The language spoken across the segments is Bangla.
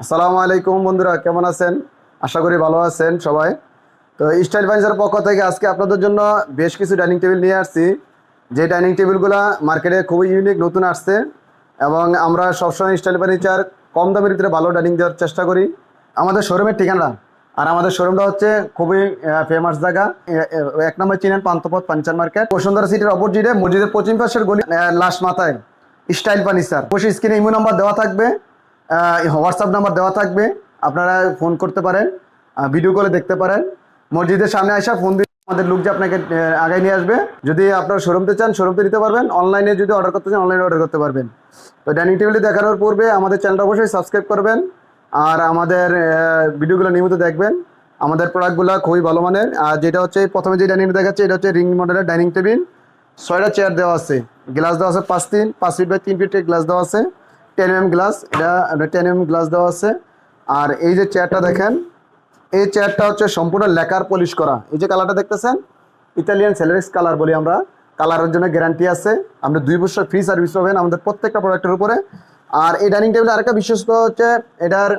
আসসালামু আলাইকুম বন্ধুরা, কেমন আছেন? আশা করি ভালো আছেন সবাই। তো স্টাইল ফার্নিচারের পক্ষ থেকে আজকে আপনাদের জন্য বেশ কিছু ডাইনিং টেবিল নিয়ে আসছি। যে ডাইনিং টেবিলগুলো মার্কেটে খুবই ইউনিক নতুন আসছে এবং আমরা সবসময় স্টাইল ফার্নিচার কম দামের ভিতরে ভালো ডাইনিং দেওয়ার চেষ্টা করি। আমাদের শোরুমের ঠিকানা আর আমাদের শোরুমটা হচ্ছে খুবই ফেমাস জায়গা। এক নম্বর চিনেন পান্তপথ পাঞ্চার মার্কেট। বসুন্ধরা সিটির অপোজিটে মসজিদের পশ্চিম পাশের গলি লাস্ট মাথায় স্টাইল ফার্নিচার অবশ্যই স্ক্রিনে ইমো নাম্বার দেওয়া থাকবে। হোয়াটসঅ্যাপ নাম্বার দেওয়া থাকবে। আপনারা ফোন করতে পারেন ভিডিও কলে দেখতে পারেন। মসজিদের সামনে আসা ফোন দিয়ে আমাদের লোক যে আপনাকে আগায় নিয়ে আসবে। যদি আপনার শোরুমতে চান শোরুমতে নিতে পারবেন। অনলাইনে যদি অর্ডার করতে চান অনলাইনে অর্ডার করতে পারবেন। তো ডাইনিং টেবিলটি দেখানোর পূর্বে আমাদের চ্যানেলটা অবশ্যই সাবস্ক্রাইব করবেন। আর আমাদের ভিডিওগুলো নিয়মিত দেখবেন। আমাদের প্রোডাক্টগুলো খুবই ভালো মানের। আর যেটা হচ্ছে প্রথমে যে ডাইনিং দেখাচ্ছে, এটা হচ্ছে রিং মডেলের ডাইনিং টেবিল ছয়টা চেয়ার দেওয়া আছে। গ্লাস দেওয়া আছে পাঁচ তিন, পাঁচ ফিট বাই তিন ফিটের গ্লাস দেওয়া আছে। টেন এম গ্লাস, এটা টেন এম গ্লাস দেওয়া আছে। আর এই যে চেয়ারটা দেখেন, এই চেয়ারটা হচ্ছে সম্পূর্ণ লেকার পলিশ করা। এই যে কালারটা দেখতেছেন ইতালিয়ান সেলারিক্স কালার বলি আমরা। কালারের জন্য গ্যারান্টি আছে। আপনি দুই বছর ফ্রি সার্ভিস পাবেন আমাদের প্রত্যেকটা প্রোডাক্টের উপরে। আর এই ডাইনিং টেবিল আরেকটা বিশেষত হচ্ছে, এটার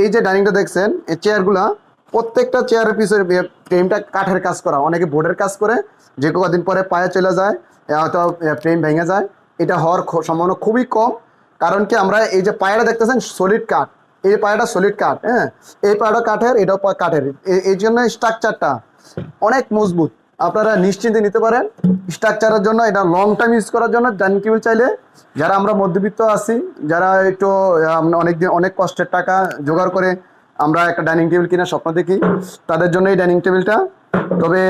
এই যে ডাইনিংটা দেখছেন, এই চেয়ারগুলা প্রত্যেকটা চেয়ারের পিছনে ফ্রেমটা কাঠের কাজ করা। অনেকে বোর্ডের কাজ করে, যে কদিন পরে পায়ে চলে যায় হয়তো ফ্রেম ভেঙে যায়। এটা হওয়ার সম্ভাবনা খুবই কম। কারণ কি আমরা এই যে পায়াটা দেখতেছেন সলিড কাঠ। এই পায়াটা সলিড কাঠ হ্যাঁ? এই পায়াটা কাঠের, এটাও কাঠের। এই জন্য স্ট্রাকচারটা অনেক মজবুত। আপনারা নিশ্চিন্তে নিতে পারেন। স্ট্রাকচারের জন্য এটা লং টাইম ইউজ করার জন্য। ডাইনিং চাইলে, যারা আমরা মধ্যবিত্ত আছি, যারা একটু অনেক দিন অনেক কষ্টের টাকা জোগাড় করে আমরা একটা ডাইনিং টেবিল কেনার স্বপ্ন দেখি, তাদের জন্য এই ডাইনিং টেবিলটা তবে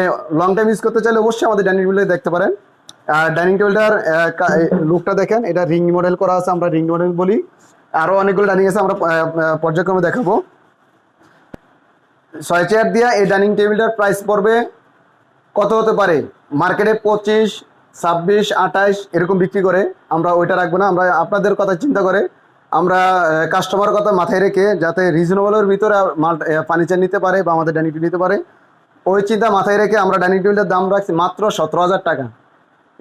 লং টাইম ইউজ করতে চাইলে অবশ্যই আমাদের ডাইনিং টেবিলে দেখতে পারেন। ডাইনিং টেবিলটার লুকটা দেখেন, এটা রিং মডেল করা আছে, আমরা রিং মডেল বলি। আরও অনেকগুলো ডাইনিং আছে, আমরা পর্যায়ক্রমে দেখাবো। ছয় চেয়ার দিয়া এই ডাইনিং টেবিলটার প্রাইস পড়বে কত হতে পারে? মার্কেটে পঁচিশ, ছাব্বিশ আঠাইশ এরকম বিক্রি করে। আমরা ওইটা রাখব না, আমরা আপনাদের কথা চিন্তা করে। আমরা কাস্টমার কথা মাথায় রেখে যাতে রিজনেবলের ভিতরে মাল ফার্নিচার নিতে পারে বা আমাদের ডাইনিং টেবিল নিতে পারে, ওই চিন্তা মাথায় রেখে আমরা ডাইনিং টেবিলের দাম রাখছি মাত্র সতেরো হাজার টাকা।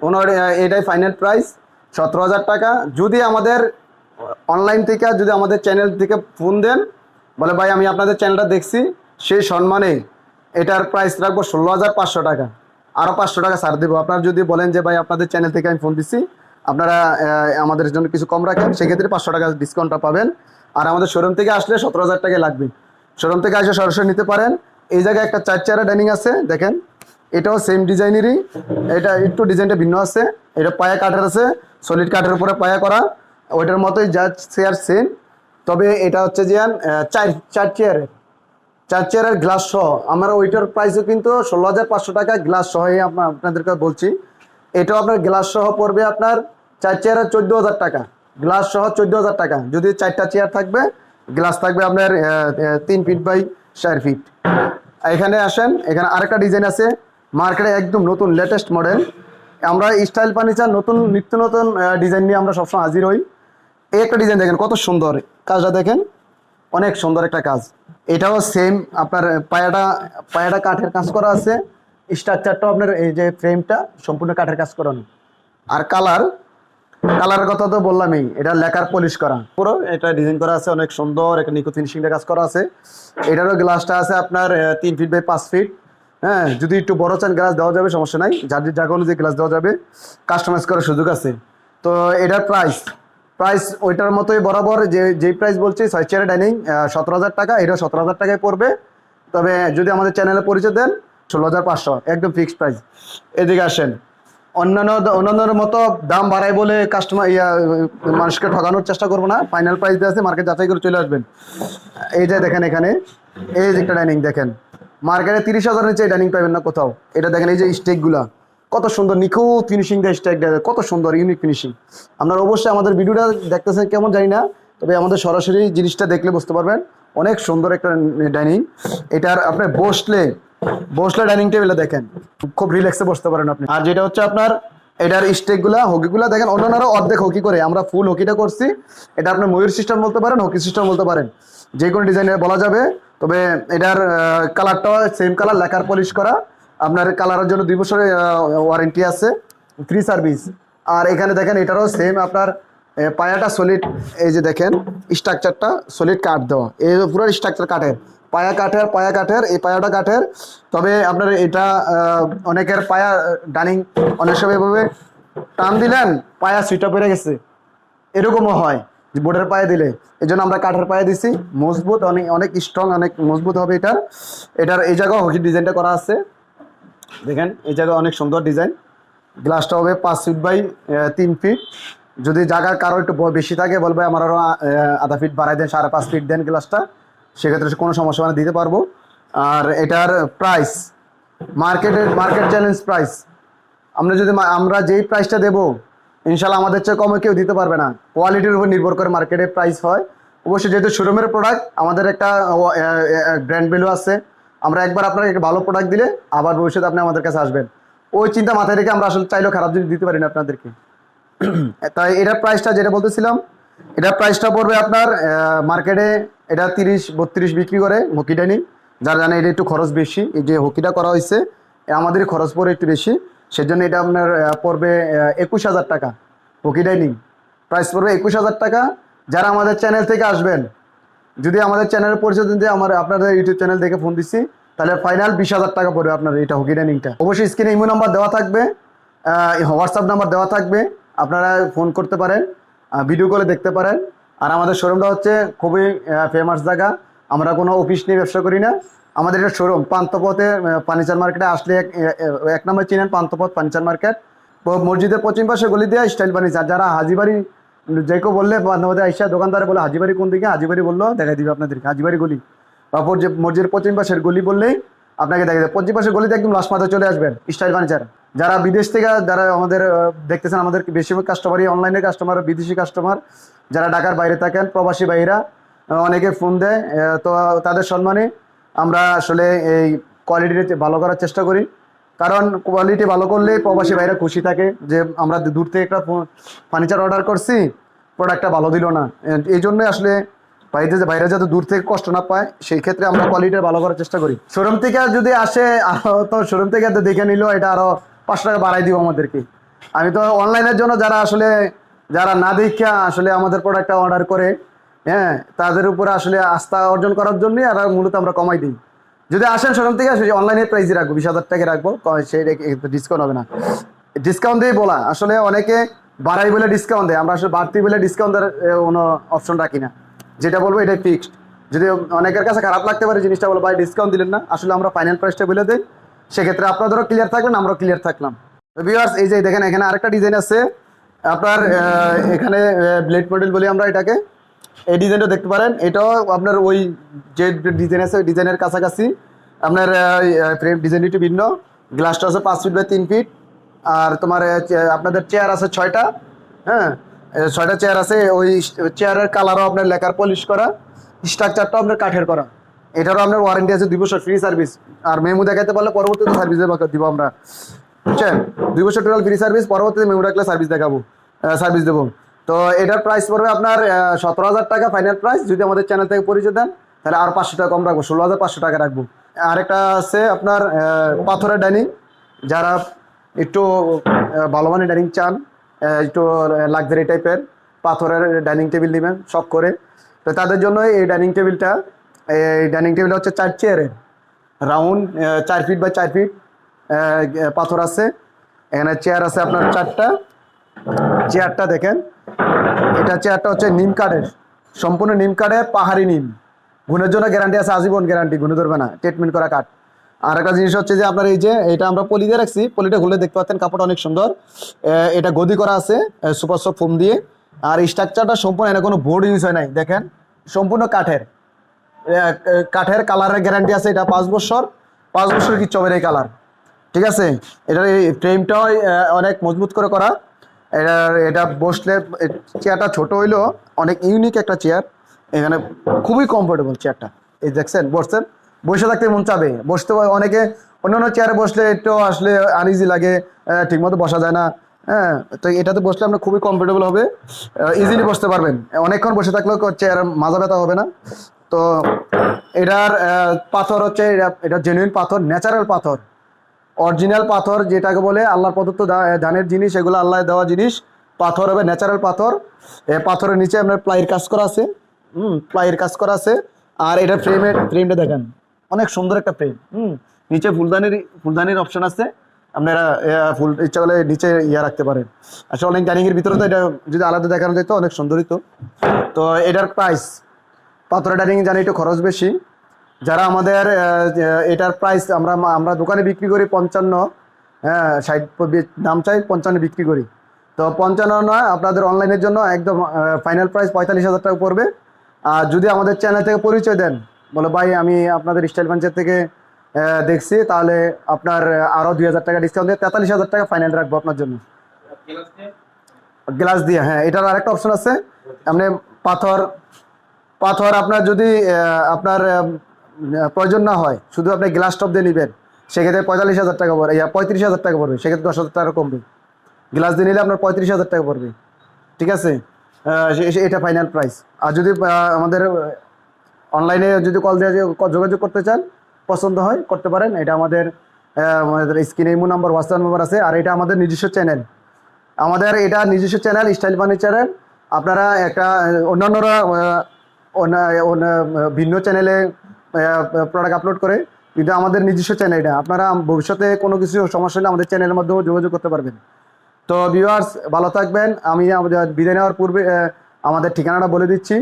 ওনার এটাই ফাইনাল প্রাইস সতেরো হাজার টাকা। যদি আমাদের অনলাইন থেকে, যদি আমাদের চ্যানেল থেকে ফোন দেন, বলে, ভাই, আমি আপনাদের চ্যানেলটা দেখছি, সেই সম্মানে এটার প্রাইস রাখব ষোলো হাজার পাঁচশো টাকা। আরও পাঁচশো টাকা ছাড় দেবো। আপনারা যদি বলেন যে, ভাই, আপনাদের চ্যানেল থেকে আমি ফোন দিচ্ছি, আপনারা আমাদের জন্য কিছু কম রাখেন, সেক্ষেত্রে পাঁচশো টাকা ডিসকাউন্টটা পাবেন। আর আমাদের শোরুম থেকে আসলে সতেরো হাজার টাকা লাগবে। শোরুম থেকে এসে সরাসরি নিতে পারেন। এই জায়গায় একটা চার চেয়ারের ডাইনিং আছে, দেখেন। এটাও সেম ডিজাইনেরই এটা একটু ডিজাইনটা ভিন্ন আছে। এটা পায়া কাঠের আছে সলিড কাঠের উপরে পায়া করা। ওইটার মতোই যা চেয়ার সেম তবে এটা হচ্ছে যে চার চার চেয়ারের চার চেয়ারের গ্লাস সহ। আমরা ওইটার প্রাইসও কিন্তু ষোলো হাজার পাঁচশো টাকা গ্লাস সহ আপনাদেরকে বলছি। এটাও আপনার গ্লাস সহ পড়বে আপনার চার চেয়ারের চোদ্দ হাজার টাকা। গ্লাস সহ চোদ্দ হাজার টাকা। যদি চারটা চেয়ার থাকবে গ্লাস থাকবে আপনার তিন ফিট বাই চার ফিট এখানে আসেন, এখানে আরেকটা ডিজাইন আছে। মার্কেটে একদম নতুন লেটেস্ট মডেল আমরা স্টাইল ফার্নিচার নতুন, নিত্য নতুন ডিজাইন নিয়ে আমরা সবসময় হাজির হই। এই একটা ডিজাইন দেখেন, কত সুন্দর। কাজটা দেখেন, অনেক সুন্দর একটা কাজ। এটাও সেম আপনার পায়াটা পায়াটা কাঠের কাজ করা আছে। স্ট্রাকচারটাও আপনার এই যে ফ্রেমটা সম্পূর্ণ কাঠের কাজ করানো। আর কালার কালারের কথা তো বললামই, এটা লেকার পলিশ করা। পুরো এটা ডিজাইন করা আছে, অনেক সুন্দর, একটা নিকো ফিনিশিংটা কাজ করা আছে। এটারও গ্লাসটা আছে আপনার তিন ফিট বাই পাঁচ ফিট হ্যাঁ যদি একটু বড় চান গ্লাস দেওয়া যাবে, সমস্যা নাই। যার যে জায়গা অনুযায়ী গ্লাস দেওয়া যাবে কাস্টমাইজ করার সুযোগ আছে। তো এটার প্রাইস প্রাইস ওইটার মতোই বরাবর যে যেই প্রাইস বলছি, ছয় চেয়ার ডাইনিং সতেরো হাজার টাকা, এটা সতেরো হাজার টাকায় পড়বে। তবে যদি আমাদের চ্যানেলে পরিচয় দেন, ষোলো হাজার পাঁচশো, একদম ফিক্সড প্রাইস এদিকে আসেন। অন্যান্য অন্যান্যর মতো দাম বাড়ায় বলে কাস্টমার ইয়া, মানুষকে ঠকানোর চেষ্টা করব না। ফাইনাল প্রাইস দিয়ে আছে মার্কেট যাচাই করে চলে আসবেন। এই যে দেখেন এখানে, এই যে একটা ডাইনিং দেখেন। মার্কেটে তিরিশ হাজার নিচে ডাইনিং পাবেন না কোথাও। এটা দেখেন এই যে স্টেকগুলা। কত সুন্দর নিখুঁত ফিনিশিং দেয় স্টেক দেয়। কত সুন্দর ইউনিক ফিনিশিং আপনারা অবশ্যই আমাদের ভিডিওটা দেখতেছেন কেমন জানি না, তবে আমাদের সরাসরি জিনিসটা দেখলে বুঝতে পারবেন। অনেক সুন্দর একটা ডাইনিং। এটার আপনি বসলে বসলে ডাইনিং টেবিলে দেখেন। খুব রিল্যাক্সে বসতে পারেন আপনি। আর যেটা হচ্ছে আপনার, এটার স্টেকগুলা, হকিগুলা দেখেন, অন্যান্যরা অর্ধেক হকি করে। আমরা ফুল হকিটা করছি। এটা আপনি ময়ূর সিস্টেম বলতে পারেন, হকি সিস্টেম বলতে পারেন। যে কোনো ডিজাইনের বলা যাবে। তবে এটার কালারটা সেম কালার লেখার পলিশ করা। আপনার কালারের জন্য দুই বছরের ওয়ারেন্টি আছে ফ্রি সার্ভিস আর এখানে দেখেন, এটারও সেম আপনার পায়াটা সলিড এই যে দেখেন স্ট্রাকচারটা সলিড কাঠ দেওয়া। এই পুরো স্ট্রাকচার কাঠের পায়া কাঠের পায়া কাঠের, এই পায়াটা কাঠের। তবে আপনার এটা অনেকের পায়া ডাইনিং অনেক সময় এভাবে টান দিলেন, পায়া সুইটা পড়ে গেছে। এরকমও হয়। বোর্ডের পায়ে দিলে। এই জন্য আমরা কাঠের পায়ে দিছি। মজবুত, অনেক অনেক স্ট্রং অনেক মজবুত হবে এটার এটার এই জায়গায় হকি ডিজাইনটা করা আছে। দেখেন, এই জায়গায় অনেক সুন্দর ডিজাইন গ্লাসটা হবে পাঁচ ফিট বাই তিন ফিট যদি জায়গার কারও একটু বেশি থাকে, বলবে আমার আরও আধা ফিট বাড়াই দেন, সাড়ে পাঁচ ফিট দেন গ্লাসটা সেক্ষেত্রে কোনো সমস্যা মানে দিতে পারব। আর এটার প্রাইস মার্কেটের মার্কেট চ্যালেঞ্জ প্রাইস আমরা যদি, আমরা যেই প্রাইসটা দেবো ইনশাল্লাহ আমাদের চেয়ে কমে কেউ দিতে পারবে না। কোয়ালিটির উপর নির্ভর করে মার্কেটে প্রাইস হয়। অবশ্যই যেহেতু শোরুমের প্রোডাক্ট আমাদের একটা ব্র্যান্ড ভ্যালু আছে। আমরা একবার আপনাকে একটা ভালো প্রোডাক্ট দিলে আবার ভবিষ্যতে আপনি আমাদের কাছে আসবেন। ওই চিন্তা মাথায় রেখে আমরা আসলে চাইলেও খারাপ জিনিস দিতে পারি না আপনাদেরকে। তাই এটার প্রাইসটা যেটা বলতেছিলাম এটার প্রাইসটা পড়বে আপনার মার্কেটে এটা তিরিশ, বত্রিশ বিক্রি করে হকিটা ডাইনিং। যারা জানে এটা একটু খরচ বেশি। এই যে হকিটা করা হয়েছে আমাদের খরচ পড়ে একটু বেশি। সেজন্য এটা আপনার পড়বে একুশ হাজার টাকা। হকি ডাইনিং প্রাইস পড়বে একুশ হাজার টাকা। যারা আমাদের চ্যানেল থেকে আসবেন, যদি আমাদের চ্যানেলের পরিচয় দিন আমার, আপনাদের ইউটিউব চ্যানেল দেখে ফোন দিচ্ছি, তাহলে ফাইনাল বিশ হাজার টাকা পড়বে আপনার এটা হকি ডাইনিংটা অবশ্যই স্ক্রিনে ইমো নাম্বার দেওয়া থাকবে হোয়াটসঅ্যাপ নাম্বার দেওয়া থাকবে, আপনারা ফোন করতে পারেন ভিডিও কলে দেখতে পারেন। আর আমাদের শোরুমটা হচ্ছে খুবই ফেমাস জায়গা। আমরা কোনো অফিস নিয়ে ব্যবসা করি না। আমাদের এটা শোরুম পান্থপথে ফার্নিচার মার্কেটে আসলে এক নম্বর চিনেন পান্থপথ ফার্নিচার মার্কেট মসজিদের পশ্চিম পাশে গলি দিয়ে স্টাইল ফার্নিচার যারা হাজিবাড়ি যে কেউ বললে বান্ধবদের আইসা দোকানদারে বলে হাজিবাড়ি কোন দিকে? হাজিবাড়ি বলল দেখাই দিবে আপনাদেরকে। হাজিবাড়ি গলি। যে মসজিদের পশ্চিম পাশের গলি বললেই আপনাকে দেখা যাবে পশ্চিম পাশের গলিতে একদম লাস্ট মাথায় চলে আসবেন স্টাইল ফার্নিচার যারা বিদেশ থেকে যারা আমাদের দেখতেছেন আমাদের বেশিরভাগ কাস্টমারই অনলাইনের কাস্টমার বিদেশি কাস্টমার যারা ঢাকার বাইরে থাকেন প্রবাসী আহ, অনেকে ফোন দেয় তো তাদের সম্মানে আমরা আসলে এই কোয়ালিটি ভালো করার চেষ্টা করি। কারণ কোয়ালিটি ভালো করলে প্রবাসী ভাইরা খুশি থাকে যে আমরা দূর থেকে একটা ফার্নিচার অর্ডার করছি প্রোডাক্টটা ভালো দিল না। এই জন্য আসলে বাইরে যে বাইরে যাতে দূর থেকে কষ্ট না পায়, সেই ক্ষেত্রে আমরা কোয়ালিটি ভালো করার চেষ্টা করি। শোরুম থেকে যদি আসে তো শোরুম থেকে তো দেখে নিল, এটা আরও পাঁচশো টাকা বাড়াই দিব আমাদেরকে। আমি তো অনলাইনের জন্য যারা আসলে যারা না দেখা আসলে আমাদের প্রোডাক্টটা অর্ডার করে হ্যাঁ তাদের উপরে আসলে আস্থা অর্জন করার জন্যই আর মূলত আমরা কমাই দিই। যদি আসেন শোরুম থেকে আসে অনলাইনে প্রাইসই রাখব, বিশ হাজার টাকা রাখব সেই ডিসকাউন্ট হবে না। ডিসকাউন্ট দিয়ে বলা, আসলে অনেকে বাড়াই বলে ডিসকাউন্ট দেয়, আমরা আসলে বাড়তি বলে ডিসকাউন্ট দেওয়ার কোনো অপশন রাখি না। যেটা বলব এটাই ফিক্সড যদি অনেকের কাছে খারাপ লাগতে পারে, জিনিসটা বলো, ভাই ডিসকাউন্ট দিলেন না। আসলে আমরা ফাইনাল প্রাইসটা বলে দিই। সেক্ষেত্রে আপনাদেরও ক্লিয়ার থাকলেন আমরাও ক্লিয়ার থাকলাম। ভিউয়ার্স এই যে দেখেন, এখানে আরেকটা ডিজাইন আছে। আপনার এখানে ব্লেড মডেল বলি আমরা এটাকে। এই ডিজাইনটা দেখতে পারেন। এটাও আপনার ওই যে ডিজাইন আছে, ওই ডিজাইনের কাছাকাছি। আপনার ফ্রেম ডিজাইন একটু ভিন্ন। গ্লাসটা আছে পাঁচ ফিট বাই তিন ফিট আর তোমার আপনাদের চেয়ার আছে ছয়টা। হ্যাঁ? ছয়টা চেয়ার আছে। ওই চেয়ারের কালারও আপনার লেখার পলিশ করা। স্ট্রাকচারটাও আপনার কাঠের করা। এটারও আপনার ওয়ারেন্টি আছে দুই বছর ফ্রি সার্ভিস আর মেমু দেখাতে পারলে পরবর্তীতে সার্ভিস দিব আমরা। বুঝছেন? দুই বছর টোটাল ফ্রি সার্ভিস পরবর্তীতে মেমু রাখলে সার্ভিস দেখাবো। সার্ভিস দেবো। তো এটার প্রাইস পড়বে আপনার সতেরো হাজার টাকা ফাইনাল প্রাইস যদি আমাদের চ্যানেল থেকে পরিচয় দেন, তাহলে আর পাঁচশো টাকা কম রাখব, ষোলো হাজার পাঁচশো টাকা রাখব। আরেকটা আছে আপনার পাথরের ডাইনিং যারা একটু ভালো মানের ডাইনিং চান একটু লাক্সারি টাইপের পাথরের ডাইনিং টেবিল নেবেন শখ করে। তো তাদের জন্য এই ডাইনিং টেবিলটা এই ডাইনিং টেবিল হচ্ছে চার চেয়ারের রাউন্ড চার ফিট বাই চার ফিট পাথর আছে। এখানে চেয়ার আছে আপনার চারটা। চেয়ারটা দেখেন। এটা চেয়ারটা হচ্ছে নিম কাঠের। সম্পূর্ণ নিম কাঠে পাহাড়ি নিম। গুণের জন্য গ্যারান্টি আছে, আজীবন গ্যারান্টি গুণে ধরবে না ট্রিটমেন্ট করা কাঠ। আর একটা জিনিস হচ্ছে যে, আপনার এই যে, এটা আমরা পলি দিয়ে রাখছি, পলিটা খুলে দেখতে পাচ্ছেন কাপড়টা অনেক সুন্দর। এটা গদি করা আছে সুপার সফট ফোম দিয়ে। আর স্ট্রাকচারটা সম্পূর্ণ এটা কোনো বোর্ড ইউজ হয় নাই, দেখেন। সম্পূর্ণ কাঠের। কাঠের কালারের গ্যারান্টি আছে, এটা পাঁচ বছর। পাঁচ বছর কি চবের এই কালার ঠিক আছে? এটার এই ফ্রেমটাও অনেক মজবুত করে করা। এটা এটা বসলে চেয়ারটা ছোট হইলেও অনেক ইউনিক একটা চেয়ার এখানে খুবই কমফোর্টেবল চেয়ারটা এই দেখছেন, বসছেন? বসে থাকতে মন চাবে। বসতে অনেকে, অন্যান্য চেয়ারে বসলে একটু আসলে আনইজি লাগে ঠিকমতো বসা যায় না। হ্যাঁ তো এটাতে বসলে আপনার খুবই কমফোর্টেবল হবে। ইজিলি বসতে পারবেন। অনেকক্ষণ বসে থাকলেও চেয়ার মাজা ব্যথা হবে না। তো এটার পাথর হচ্ছে, এটা- এটা জেনুইন পাথর ন্যাচারাল পাথর। অরিজিনাল পাথর যেটাকে বলে আল্লাহর প্রদত্ত দানের জিনিস, এগুলো আল্লাহ দেওয়া জিনিস। পাথর হবে ন্যাচারাল পাথর। পাথরের নিচে আপনার প্লাইয়ের কাজ করা আছে। হুম, প্লাইয়ের কাজ করা আছে। আর এটা ফ্রেমের ফ্রেমটা দেখেন। অনেক সুন্দর একটা ফ্রেম হুম, নিচে ফুলদানির ফুলদানির অপশন আছে। আপনারা ফুল, ইচ্ছা করলে নিচে ইয়া রাখতে পারেন। আসলে অনেক ডাইনিং এর ভিতরে তো এটা যদি আলাদা দেখানো যেত, অনেক সুন্দরই তো। তো এটার প্রাইস পাথরের ডাইনিং জানি একটু খরচ বেশি। যারা আমাদের এটার প্রাইস আমরা আমরা দোকানে বিক্রি করি পঞ্চান্ন হ্যাঁ ষাট দাম চাই পঞ্চান্ন বিক্রি করি। তো পঞ্চান্ন নয়, আপনাদের অনলাইনের জন্য একদম ফাইনাল প্রাইস পঁয়তাল্লিশ হাজার টাকা পড়বে। আর যদি আমাদের চ্যানেল থেকে পরিচয় দেন, বলে ভাই, আমি আপনাদের স্টাইল পাঞ্চের থেকে দেখছি, তাহলে আপনার আরও দুই হাজার টাকা ডিসকাউন্ট দিয়ে তেতাল্লিশ হাজার টাকা ফাইনাল রাখব আপনার জন্য। গ্লাস দিয়ে হ্যাঁ এটার আরেকটা অপশন আছে। আপনি পাথর পাথর আপনার যদি আপনার প্রয়োজন না হয়। শুধু আপনি গ্লাস টপ দিয়ে নেবেন। সেক্ষেত্রে পঁয়তাল্লিশ হাজার টাকা পড়বে। ইয়া, পঁয়ত্রিশ হাজার টাকা পড়বে। সেক্ষেত্রে দশ হাজার টাকা কমবে। গ্লাস দিয়ে নিলে আপনার পঁয়ত্রিশ হাজার টাকা পড়বে। ঠিক আছে? এটা ফাইনাল প্রাইস আর যদি আমাদের অনলাইনে যদি কল দিয়ে যোগাযোগ করতে চান, পছন্দ হয়, করতে পারেন। এটা আমাদের আমাদের স্ক্রিনে ইমো নাম্বার হোয়াটসঅ্যাপ নাম্বার আছে। আর এটা আমাদের নিজস্ব চ্যানেল আমাদের এটা নিজস্ব চ্যানেল স্টাইল ফার্নিচারের আপনারা একটা, অন্যান্যরা অন্য- অন্য- ভিন্ন চ্যানেলে প্রোডাক্ট আপলোড করে কিন্তু আমাদের নিজস্ব চ্যানেল এটা। আপনারা ভবিষ্যতে কোনো কিছু সমস্যা হলে আমাদের চ্যানেলের মাধ্যমে যোগাযোগ করতে পারবেন। তো ভিউয়ার্স ভালো থাকবেন। আমি আমাদের বিদায় নেওয়ার পূর্বে আমাদের ঠিকানাটা বলে দিচ্ছি।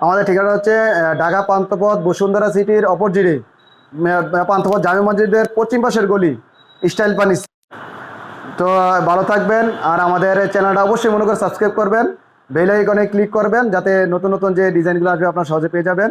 আমাদের ঠিকানা হচ্ছে ঢাকা পান্থপথ, বসুন্ধরা সিটির অপোজিটে পান্থপথ জামে মসজিদের পশ্চিম পাশের গলি, স্টাইল পানি। তো ভালো থাকবেন। আর আমাদের চ্যানেলটা অবশ্যই মনে করে সাবস্ক্রাইব করবেন। বেল আইকনে ক্লিক করবেন, যাতে নতুন নতুন যে ডিজাইনগুলো আসবে আপনার সহজে পেয়ে যাবেন।